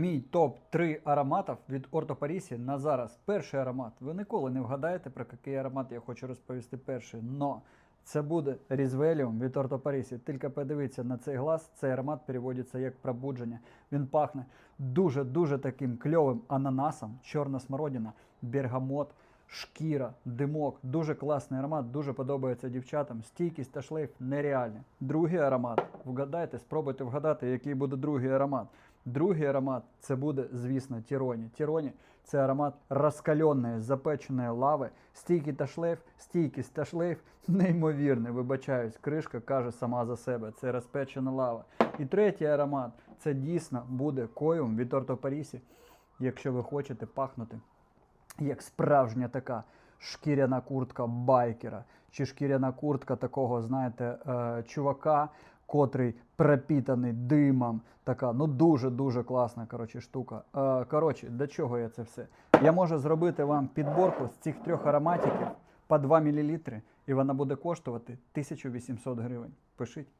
Мій топ-3 ароматів від Орто Парісі на зараз. Перший аромат. Ви ніколи не вгадаєте, про який аромат я хочу розповісти перший. Но це буде Різвеліум від Орто Парісі. Тільки подивіться на цей глаз, цей аромат переводиться як пробудження. Він пахне дуже-дуже таким кльовим ананасом, чорна смородина, бергамот, шкіра, димок. Дуже класний аромат, дуже подобається дівчатам. Стійкість та шлейф нереальні. Другий аромат. Вгадайте, спробуйте вгадати, який буде другий аромат. Другий аромат це буде, звісно, Тіроні. Тіроні це аромат розкаленої, запеченої лави, стійкий та шлейф, стійкість та шлейф неймовірний. Вибачаюсь, кришка каже сама за себе. Це розпечена лава. І третій аромат це дійсно буде коюм від Орто Парісі, якщо ви хочете пахнути як справжня така шкіряна куртка байкера, чи шкіряна куртка такого, знаєте, е, чувака, котрий пропітаний димом. Така, ну дуже-дуже класна коротше, штука. Е, коротше, до чого я це все? Я можу зробити вам підборку з цих трьох ароматиків по 2 мл, і вона буде коштувати 1800 гривень. Пишіть.